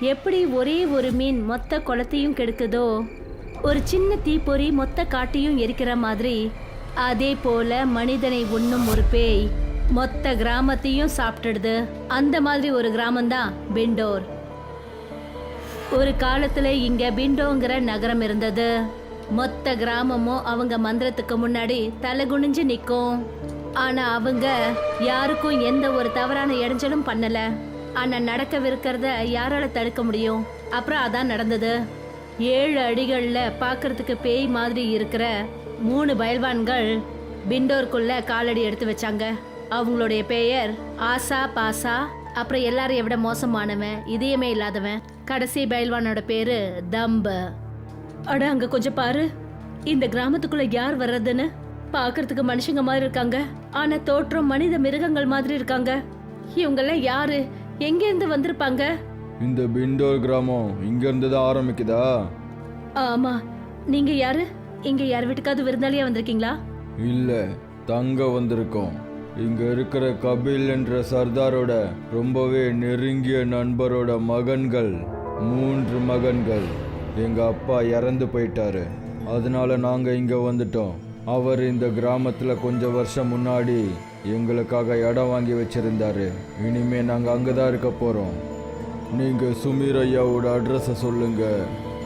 எப்படி ஒரே ஒரு மீன் மொத்த குளத்தையும் கெடுக்குதோ? ஒரு சின்ன தீப்பொறி மொத்த காட்டையும் எரிக்கிற மாதிரி. அதே போல மனிதனை உண்ணும் ஒரு பேய் மொத்த கிராமத்தையும் சாப்பிட்டுடுது. அந்த மாதிரி ஒரு கிராமம்தான் பிண்டோர். ஒரு காலத்துல இங்க பிண்டோங்கிற நகரம் இருந்தது. மொத்த கிராமமும் அவங்க மந்திரத்துக்கு முன்னாடி தலை குனிஞ்சு நிற்கும் ஆனா அவங்க யாருக்கும் எந்த ஒரு தவறான இடைஞ்சலும் பண்ணல. ஆனா நடக்கவிருக்கிறத யாரால தடுக்க முடியும்? அப்புறம் அதான் நடந்தது. ஏழு அடிகள்ல பார்க்கறதுக்கு பேய் மாதிரி இருக்கிற மூணு பயல்வான்கள் பிண்டோருக்குள்ள காலடி எடுத்து வச்சாங்க. அவங்களுடைய பெயர் ஆசா பாசா அப்புறம் எல்லாரையும் விட மோசமானவன் இதயமே இல்லாதவன். கடைசி பயில்வானோட பேரு தம்பு. அட அங்க கொஞ்சம் பாரு. இந்த கிராமத்துக்குள்ள யார் வர்றதுன்னு? பார்க்கறதுக்கு மனுஷங்க மாதிரி இருக்காங்க. ஆனா தோற்றம் மனித மிருகங்கள் மாதிரி இருக்காங்க. இவங்கெல்லாம் யாரு? எங்க இருந்து வந்திருப்பாங்க? இந்த பிண்டோர் கிராமம் இங்கேருந்து தான் ஆரம்பிக்குதா? ஆமா. நீங்க யாரு? இங்க யார் வீட்டுக்காவது விருந்தாளியா வந்திருக்கீங்களா? இல்லை தங்க வந்திருக்கோம். இங்க இருக்கிற கபில் என்ற சர்தாரோட ரொம்பவே நெருங்கிய நண்பரோட மகன்கள் மூன்று மகன்கள். எங்க அப்பா இறந்து போயிட்டாரு. அதனால நாங்க இங்க வந்துட்டோம். அவர் இந்த கிராமத்துல கொஞ்சம் வருஷம் முன்னாடி எங்களுக்காக இடம் வாங்கி வச்சிருந்தாரு. இனிமே நாங்க அங்கதான் இருக்க போறோம். நீங்க சுமீர் ஐயாவோட அட்ரஸை சொல்லுங்க.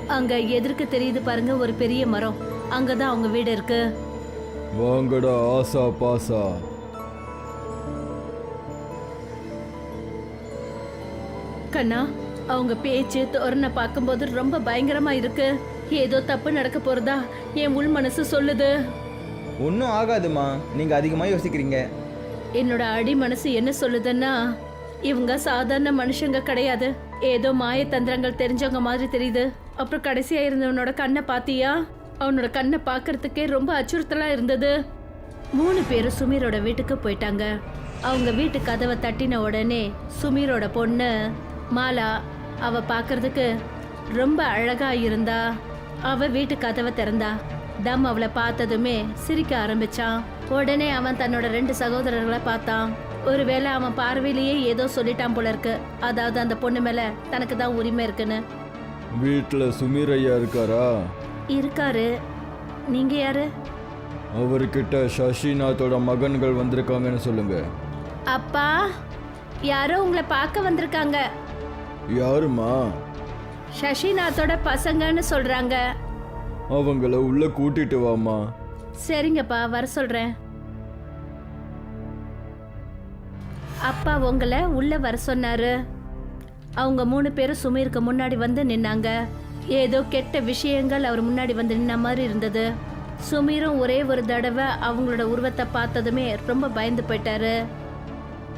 அங்க எதிர்க்கு தெரியுது பாருங்க ஒரு பெரிய மரம். அங்கதான் அவங்க வீடு இருக்கு. வாங்கடா ஆசா பாசா. கண்ணா அவங்க பேச்சு தோரணை பார்க்கும்போது ரொம்ப பயங்கரமா இருக்கு. ஏதோ தப்பு நடக்க போறதா என் உள் மனசு சொல்லுது. ஒன்றும் ஆகாதுமா நீங்கள் அதிகமாக யோசிக்கிறீங்க. என்னோட அடி மனசு என்ன சொல்லுதுன்னா இவங்க சாதாரண மனுஷங்க கிடையாது. ஏதோ மாய தந்திரங்கள் தெரிஞ்சவங்க மாதிரி தெரியுது. அப்புறம் கடைசியா இருந்தவனோட கண்ணை பாத்தியா? அவனோட கண்ணை பார்க்கறதுக்கே ரொம்ப அச்சுறுத்தலா இருந்தது. மூணு பேரும் சுமீரோட வீட்டுக்கு போயிட்டாங்க. அவங்க வீட்டு கதவை தட்டின உடனே சுமீரோட பொண்ணு மாலா அவ பார்க்கறதுக்கு ரொம்ப அழகா இருந்தா. அவ வீட்டு கதவை திறந்தா. தம் அவளை பார்த்ததுமே சிரிக்க ஆரம்பிச்சான். உடனே அவன் தன்னோட ரெண்டு சகோதரர்களை பார்த்தான். ஒருவேளை அவன் பார்வையிலேயே ஏதோ சொல்லிட்டான் போல இருக்கு அதாவது அந்த பொண்ணு மேல தனக்கு தான் உரிமை இருக்குன்னு. வீட்டில் சுமீர் ஐயா இருக்காரா? இருக்காரு. நீங்க யாரு? அவர்கிட்ட சசிநாத்தோட மகன்கள் வந்திருக்காங்கன்னு சொல்லுங்க. அப்பா யாரோ உங்களை பார்க்க வந்திருக்காங்க. யாருமா சசிநாத்தோட பசங்கன்னு சொல்றாங்க. அவங்கள உள்ள கூட்டிட்டு வாமா சரிங்கப்பா வர சொல்றேன். அப்பா உங்களை உள்ள வர சொன்னாரு. அவங்க மூணு பேரும் சுமீருக்கு முன்னாடி வந்து நின்னாங்க. ஏதோ கெட்ட விஷயங்கள் அவர் முன்னாடி வந்து நின்ன மாதிரி இருந்தது. சுமீரும் ஒரே ஒரு தடவை அவங்களோட உருவத்தை பார்த்ததுமே ரொம்ப பயந்து போயிட்டாரு.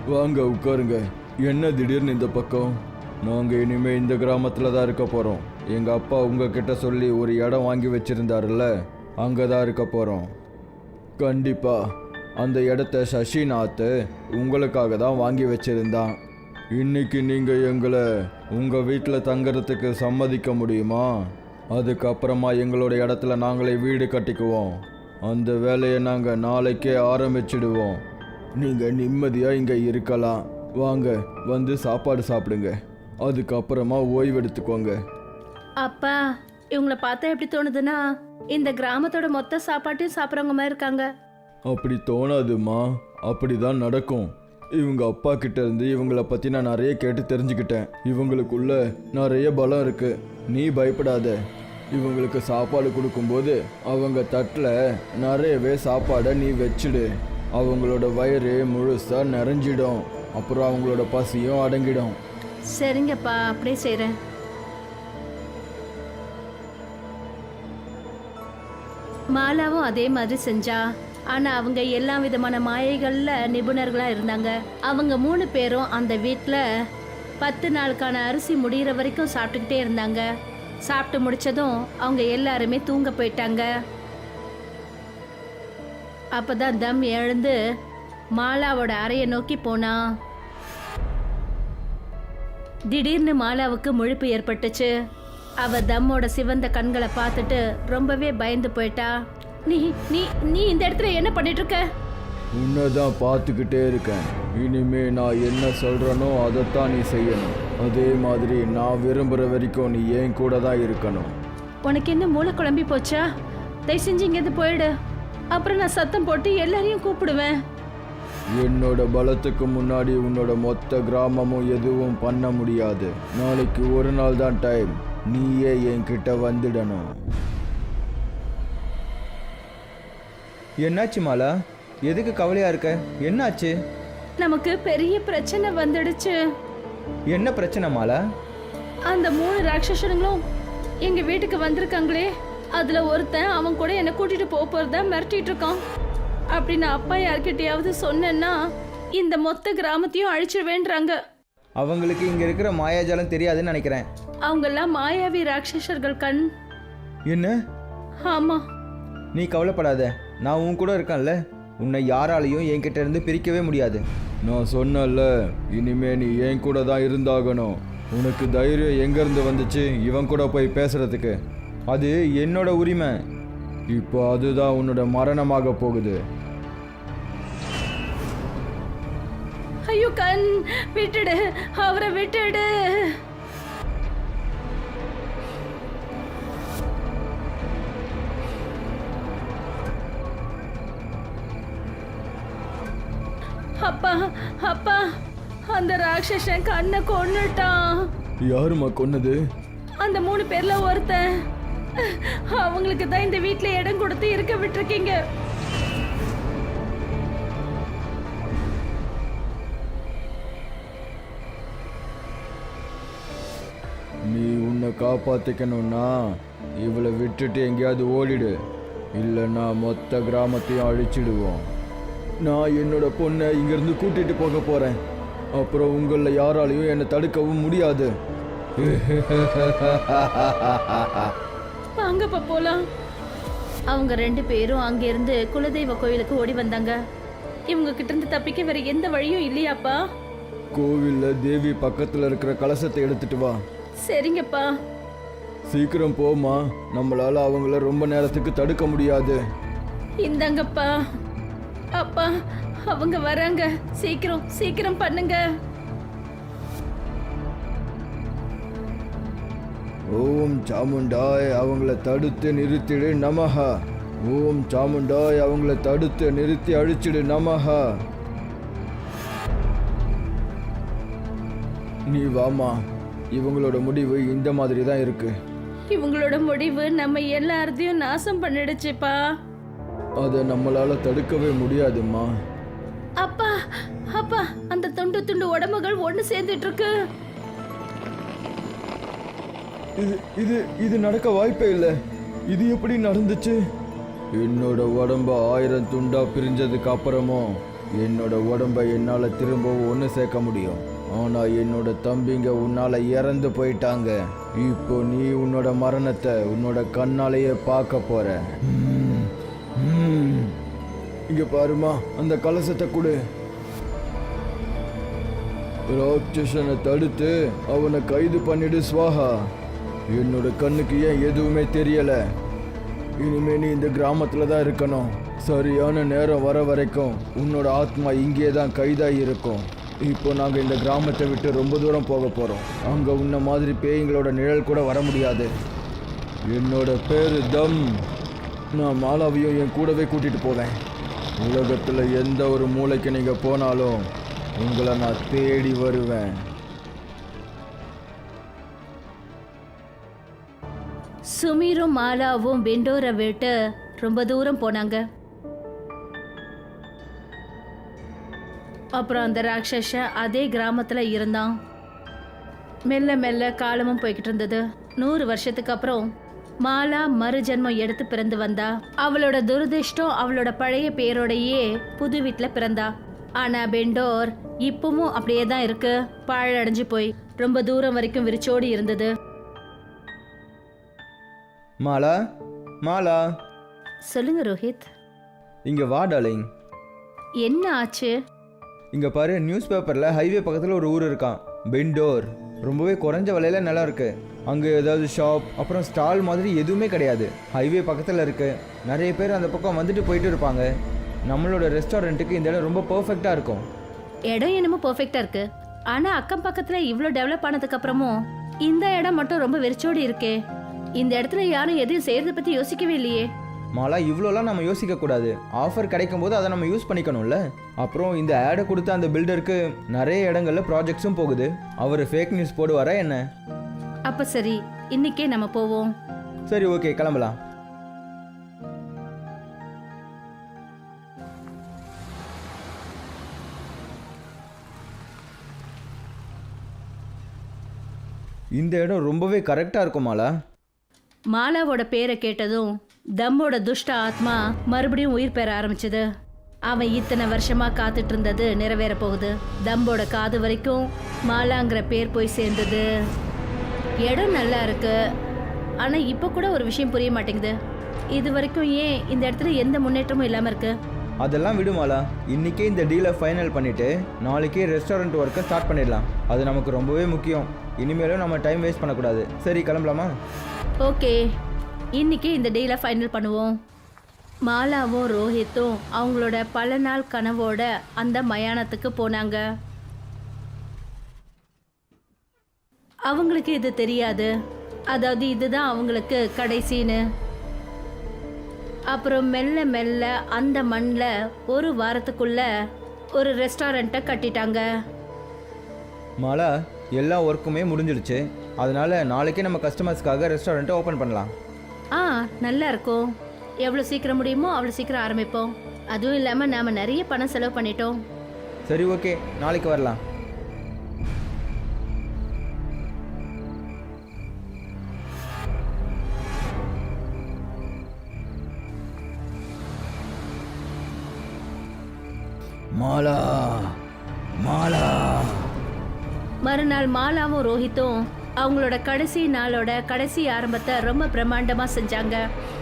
வாங்க உட்காருங்க. என்ன திடீர்னு இந்த பக்கம்? நாங்க இனிமே இந்த கிராமத்துல தான் இருக்க போறோம். எங்க அப்பா உங்ககிட்ட சொல்லி ஒரு இடம் வாங்கி வச்சிருந்தாருல்ல? அங்கே தான் இருக்க போகிறோம் கண்டிப்பாக அந்த இடத்த சசிநாத் உங்களுக்காக தான் வாங்கி வச்சிருந்தான். இன்னைக்கு நீங்கள் எங்களை உங்கள் வீட்டில் தங்குறதுக்கு சம்மதிக்க முடியுமா? அதுக்கப்புறமா எங்களோட இடத்துல நாங்களே வீடு கட்டிக்குவோம். அந்த வேலையை நாங்கள் நாளைக்கே ஆரம்பிச்சிடுவோம். நீங்கள் நிம்மதியாக இங்கே இருக்கலாம். வாங்க வந்து சாப்பாடு சாப்பிடுங்க. அதுக்கப்புறமா ஓய்வெடுத்துக்கோங்க அப்பா இவங்களை பார்த்தா எப்படி தோணுதுன்னா இந்த கிராமத்தோட மொத்த சாப்பாட்டையும் சாப்பிட்றவங்க மாதிரி இருக்காங்க. அப்படி தோணாதுமா அப்படி தான் நடக்கும். இவங்க அப்பா கிட்ட இருந்து இவங்கள பற்றி நான் நிறைய கேட்டு தெரிஞ்சுக்கிட்டேன். இவங்களுக்குள்ள நிறைய பலம் இருக்கு. நீ பயப்படாத. இவங்களுக்கு சாப்பாடு கொடுக்கும்போது அவங்க தட்டில் நிறையவே சாப்பாடை நீ வச்சிடு. அவங்களோட வயிறு முழுசா நிறைஞ்சிடும். அப்புறம் அவங்களோட பசியும் அடங்கிடும். சரிங்கப்பா அப்படியே செய்கிறேன் மாலாவும் அதே மாதிரி செஞ்சா. ஆனா அவங்க எல்லா விதமான மாயைகள்ல நிபுணர்களா இருந்தாங்க. அவங்க மூணு பேரும் அந்த வீட்டில் பத்து நாளுக்கான அரிசி முடிகிற வரைக்கும் சாப்பிட்டுக்கிட்டே இருந்தாங்க. சாப்பிட்டு முடிச்சதும் அவங்க எல்லாருமே தூங்க போயிட்டாங்க. அப்பதான் தம் எழுந்து மாலாவோட அறையை நோக்கி போனான் திடீர்னு மாலாவுக்கு முழிப்பு ஏற்பட்டுச்சு. அவ தம்மோட சிவந்த கண்களை பார்த்துட்டு ரொம்பவே பயந்து போயிட்டா. நீ நீ நீ இந்த இடத்துல என்ன பண்ணிட்டு இருக்க உன்னை தான் பார்த்துக்கிட்டே இருக்கேன். இனிமே நான் என்ன சொல்கிறேனோ அதைத்தான் நீ செய்யணும். அதே மாதிரி நான் விரும்புகிற வரைக்கும் நீ என் கூட தான் இருக்கணும்? உனக்கு என்ன மூளை குழம்பி போச்சா? தயவு செஞ்சு இங்கேருந்து போயிடு. அப்புறம் நான் சத்தம் போட்டு எல்லாரையும் கூப்பிடுவேன். என்னோட பலத்துக்கு முன்னாடி உன்னோட மொத்த கிராமமும் எதுவும் பண்ண முடியாது. நாளைக்கு ஒரு நாள் தான் டைம் நீயே என்கிட்ட வந்துடணும். என்னாச்சு மாலா? எதுக்கு கவலையா இருக்க? என்னாச்சு? நமக்கு பெரிய பிரச்சனை வந்துடுச்சு. என்ன பிரச்சனை மாலா? அந்த மூணு ராட்சசனுங்களும் எங்க வீட்டுக்கு வந்திருக்காங்களே. அதுல ஒருத்தன் அவன் கூட என்ன கூட்டிட்டு போக போறதா மிரட்டிட்டு இருக்கான். அப்படி நான் அப்பா யார்கிட்டயாவது சொன்னேன்னா இந்த மொத்த கிராமத்தையும் அழிச்சிடுவேன்றாங்க அவங்களுக்கு இங்க இருக்கிற மாயாஜாலம் தெரியாதுன்னு நினைக்கிறேன். அவங்கெல்லாம் மாயாவி ராட்சசர்கள் கண். என்ன? ஆமா. நீ கவலைப்படாத. நான் உன் கூட இருக்கேன்ல. உன்னை யாராலையும் என்கிட்ட இருந்து பிரிக்கவே முடியாது. நான் சொன்னல இனிமே நீ என் கூட தான் இருந்தாகணும். உனக்கு தைரியம் எங்கேருந்து வந்துச்சு? இவன் கூட போய் பேசுறதுக்கு. அது என்னோட உரிமை. இப்போ அதுதான் உன்னோட மரணமாக போகுது. ஐயோ கண். விட்டுடு. அவரை விட்டுடு. அப்பா அப்பா அந்த ராட்சசன் கண்ணை கொன்னுட்டான். யாரும்மா கொன்னது? அந்த மூணு பேர்ல ஒருத்தன். அவங்களுக்கு தான் இந்த வீட்ல இடம் கொடுத்து இருக்க விட்டுருக்கீங்க. நீ உன்னை காப்பாத்திக்கணும்னா இவளை விட்டுட்டு எங்கேயாவது ஓடிடு. இல்லைன்னா மொத்த கிராமத்தையும் அழிச்சிடுவோம். நான் என்னோட பொண்ணை இங்கேருந்து கூட்டிட்டு போக போறேன். அப்புறம் உங்களில் யாராலையும் என்னை தடுக்கவும் முடியாது. வாங்கப்பா போலாம். அவங்க ரெண்டு பேரும் அங்கிருந்து குலதெய்வ கோயிலுக்கு ஓடி வந்தாங்க. இவங்க கிட்ட இருந்து தப்பிக்க வேற எந்த வழியும் இல்லையாப்பா? கோவில்ல தேவி பக்கத்துல இருக்கிற கலசத்தை எடுத்துட்டு வா. சரிங்கப்பா. சீக்கிரம் போமா நம்மளால அவங்கள ரொம்ப நேரத்துக்கு தடுக்க முடியாது. இந்தாங்கப்பா. அப்பா அவங்க வராங்க. சீக்கிரம் சீக்கிரம் பண்ணுங்க. ஓம் சாமுண்டாய் அவங்கள தடுத்து நிறுத்திடு நமஹா. ஓம் சாமுண்டாய் அவங்கள தடுத்து நிறுத்தி அழிச்சிடு நமஹா. நீ வாமா இவங்களோட முடிவு இந்த மாதிரி தான் இருக்கு. இவங்களோட முடிவு நம்ம எல்லாத்தையும் நாசம் பண்ணிடுச்சுப்பா. அதை நம்மளால தடுக்கவே முடியாதும்மா. அப்பா அப்பா அந்த துண்டு துண்டு உடம்புகள் ஒண்ணு சேர்ந்துட்டு இருக்கு இது இது இது நடக்க வாய்ப்பே இல்லை. இது எப்படி நடந்துச்சு? என்னோட உடம்ப ஆயிரம் துண்டா பிரிஞ்சதுக்கு அப்புறமும் என்னோட உடம்ப என்னால திரும்பவும் ஒன்று சேர்க்க முடியும். ஆனா என்னோட தம்பிங்க உன்னால இறந்து போயிட்டாங்க. இப்போ நீ உன்னோட மரணத்தை உன்னோட கண்ணாலேயே பார்க்க போற. இங்க பாருமா அந்த கலசத்தை கொடு. ராட்சசனை தடுத்து அவனை கைது பண்ணிடு சுவாகா. என்னோட கண்ணுக்கு ஏன் எதுவுமே தெரியல? இனிமே நீ இந்த கிராமத்துல தான் இருக்கணும். சரியான நேரம் வர வரைக்கும் உன்னோட ஆத்மா இங்கே தான் கைதாகி இருக்கும். இப்போ நாங்கள் இந்த கிராமத்தை விட்டு ரொம்ப தூரம் போக போகிறோம் அங்கே உன்ன மாதிரி பேய்களோட நிழல் கூட வர முடியாது. என்னோட பேர் தம். நான் மாலாவையும் என் கூடவே கூட்டிகிட்டு போவேன். உலகத்தில் எந்த ஒரு மூளைக்கு நீங்கள் போனாலும் உங்களை நான் தேடி வருவேன். சுமீரும் மாலாவும் பெண்டோரை விட்டு ரொம்ப தூரம் போனாங்க. அப்புறம் அந்த ராட்சச அதே கிராமத்தில் இருந்தான். மெல்ல மெல்ல காலமும் போய்கிட்டு இருந்தது. நூறு வருஷத்துக்கு அப்புறம் மாலா மறுஜென்மம் எடுத்து பிறந்து வந்தா. அவளோட துரதிர்ஷ்டம் அவளோட பழைய பேரோடையே புது வீட்டில் பிறந்தா. ஆனா பெண்டோர் இப்பவும் அப்படியே தான் இருக்கு. பாழடைஞ்சு போய் ரொம்ப தூரம் வரைக்கும் விரிச்சோடி இருந்தது. மாலா மாலா. சொல்லுங்க ரோஹித். இங்க வா டாலிங் என்ன ஆச்சு? இங்க பாரு நியூஸ் பேப்பர்ல ஹைவே பக்கத்துல ஒரு ஊர் இருக்கான் பெண்டோர். ரொம்பவே குறைஞ்ச விலையில நல்லா இருக்கு. அங்கே ஏதாவது ஷாப் அப்புறம் ஸ்டால் மாதிரி எதுவுமே கிடையாது. ஹைவே பக்கத்தில் இருக்கு. நிறைய பேர் அந்த பக்கம் வந்துட்டு போயிட்டு இருப்பாங்க. நம்மளோட ரெஸ்டாரண்ட்டுக்கு இந்த இடம் ரொம்ப பர்ஃபெக்டாக இருக்கும். இடம் என்னமோ பர்ஃபெக்டாக இருக்கு. ஆனால் அக்கம் பக்கத்தில் இவ்வளோ டெவலப் ஆனதுக்கு அப்புறமும் இந்த இடம் மட்டும் ரொம்ப வெறிச்சோடி இருக்கே. இந்த இடத்துல யாரும் எதையும் செய்யறத பத்தி யோசிக்கவே இல்லையே. மாலா இவ்வளோலாம் நம்ம யோசிக்க கூடாது ஆஃபர் கிடைக்கும் போது அதை நம்ம யூஸ் பண்ணிக்கணும்ல. அப்புறம் இந்த ஆடை கொடுத்த அந்த பில்டருக்கு நிறைய இடங்கள்ல ப்ராஜெக்ட்ஸும் போகுது. அவர் ஃபேக் நியூஸ் போடுவாரா என்ன? அப்ப சரி இன்னைக்கே நம்ம போவோம். சரி ஓகே கிளம்பலாம். இந்த இடம் ரொம்பவே கரெக்டாக இருக்கும் மாலா. மாலாவோட பேரை கேட்டதும் தம்மோட துஷ்ட ஆத்மா மறுபடியும் உயிர் பெற ஆரம்பிச்சது. அவன் இத்தனை வருஷமா காத்துட்டு இருந்தது நிறைவேற போகுது. தம்போட காது வரைக்கும் மாலாங்கிற பேர் போய் சேர்ந்தது. இடம் நல்லா இருக்கு. ஆனா இப்ப கூட ஒரு விஷயம் புரிய மாட்டேங்குது. இது வரைக்கும் ஏன் இந்த இடத்துல எந்த முன்னேற்றமும் இல்லாம இருக்கு? அதெல்லாம் விடுமாலா இன்னைக்கே இந்த டீலை ஃபைனல் பண்ணிட்டு நாளைக்கே ரெஸ்டாரண்ட் ஒர்க்கை ஸ்டார்ட் பண்ணிடலாம். அது நமக்கு ரொம்பவே முக்கியம். இனிமேலும் நம்ம டைம் வேஸ்ட் பண்ணக்கூடாது. சரி கிளம்பலாமா? ஓகே. இன்னைக்கு இந்த டீலை ஃபைனல் பண்ணுவோம். மாலாவும் ரோஹித்தும் அவங்களோட பல நாள் கனவோட அந்த மயானத்துக்கு போனாங்க. அவங்களுக்கு இது தெரியாது. அதாவது இதுதான் அவங்களுக்கு கடைசின்னு. அப்புறம் மெல்ல மெல்ல அந்த மண்ணில் ஒரு வாரத்துக்குள்ள ஒரு ரெஸ்டாரண்ட்டை கட்டிட்டாங்க. மாலா எல்லா ஒர்க்குமே முடிஞ்சிடுச்சு. அதனால நாளைக்கே நம்ம கஸ்டமர்ஸ்க்காக ரெஸ்டாரண்ட்டை ஓப்பன் பண்ணலாம். ஆ நல்லா இருக்கும். எவ்வளோ சீக்கிரம் முடியுமோ அவ்வளோ சீக்கிரம் ஆரம்பிப்போம். அதுவும் இல்லாமல் நாம் நிறைய பணம் செலவு பண்ணிட்டோம். சரி ஓகே. நாளைக்கு வரலாம். மாலா மாலா. மறுநாள் மாலாவும் ரோஹித்தும் அவங்களோட கடைசி நாளோட கடைசி ஆரம்பத்தை ரொம்ப பிரம்மாண்டமாக செஞ்சாங்க.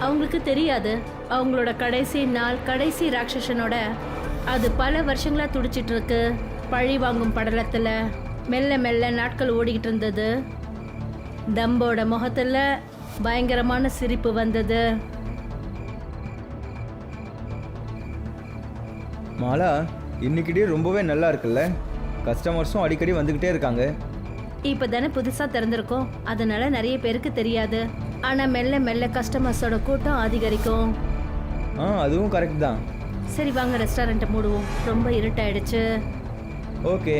அவங்களுக்கு தெரியாது. அவங்களோட கடைசி நாள் கடைசி ராட்சசனோட அது பல வருஷங்களாக துடிச்சிட்டு இருக்கு பழி வாங்கும் படலத்தில் மெல்ல மெல்ல நாட்கள் ஓடிக்கிட்டு இருந்தது தம்போட முகத்தில் பயங்கரமான சிரிப்பு வந்தது. மாலா இன்னைக்கிட்டே ரொம்பவே நல்லா இருக்குல்ல? கஸ்டமர்ஸும் அடிக்கடி வந்துக்கிட்டே இருக்காங்க. இப்போ தானே புதுசாக திறந்திருக்கோம். அதனால நிறைய பேருக்கு தெரியாது. ஆனால் மெல்ல மெல்ல கஸ்டமர்ஸோட கூட்டம் அதிகரிக்கும். ஆ அதுவும் கரெக்ட் தான். சரி வாங்க ரெஸ்டாரண்ட்டை மூடுவோம். ரொம்ப இருட்டாயிடுச்சு. ஓகே.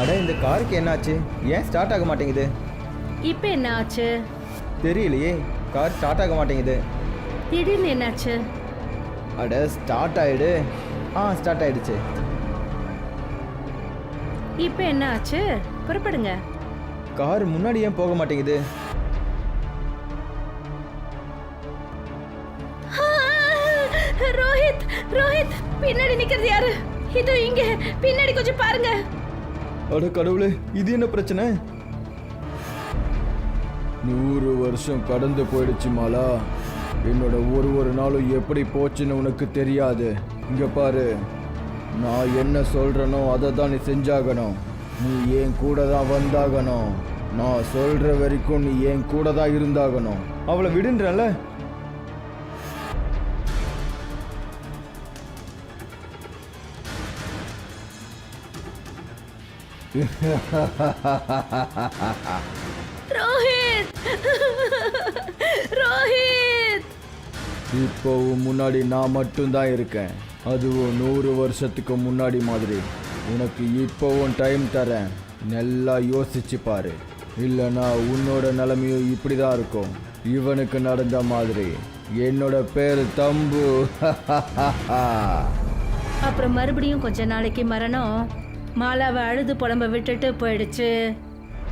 அட இந்த காருக்கு என்னாச்சு? ஏன் ஸ்டார்ட் ஆக மாட்டேங்குது? இப்போ என்ன ஆச்சு? தெரியலையே. கார் ஸ்டார்ட் ஆக மாட்டேங்குது. திடீர்னு என்னாச்சு? அட ஸ்டார்ட் ஆயிடு. ஆ ஸ்டார்ட் ஆயிடுச்சு. இப்போ என்ன ஆச்சு? புறப்படுங்க. கார் முன்னாடி ஏன் போக மாட்டேங்குது? ரோஹித் ரோஹித் பின்னாடி நிக்கிறது யாரு? இது இங்க பின்னாடி கொஞ்சம் பாருங்க. அட கடவுளே இது என்ன பிரச்சனை? நூறு வருஷம் கடந்து போயிடுச்சு மாலா. என்னோட ஒரு ஒரு நாளும் எப்படி போச்சுன்னு உனக்கு தெரியாது. இங்க பாரு. நான் என்ன சொல்றேனோ அதை தான் நீ செஞ்சாகணும். நீ என் கூட தான் வந்தாகணும். நான் சொல்ற வரைக்கும் நீ என் கூட தான் இருந்தாகணும். அவளை விடுன்றல ரோஹித்! ரோஹித்! இப்போவும் முன்னாடி நான் மட்டும்தான் இருக்கேன். அதுவும் நூறு வருஷத்துக்கு முன்னாடி மாதிரி. உனக்கு இப்போவும் டைம் தரேன். நல்லா யோசிச்சு பாரு. இல்லைன்னா உன்னோட நிலைமையும் இப்படி தான் இருக்கும். இவனுக்கு நடந்த மாதிரி. என்னோட பேர் தம்பு. அப்புறம் மறுபடியும் கொஞ்ச நாளைக்கு மரணம். மாலாவை அழுது புலம்ப விட்டுட்டு போயிடுச்சு.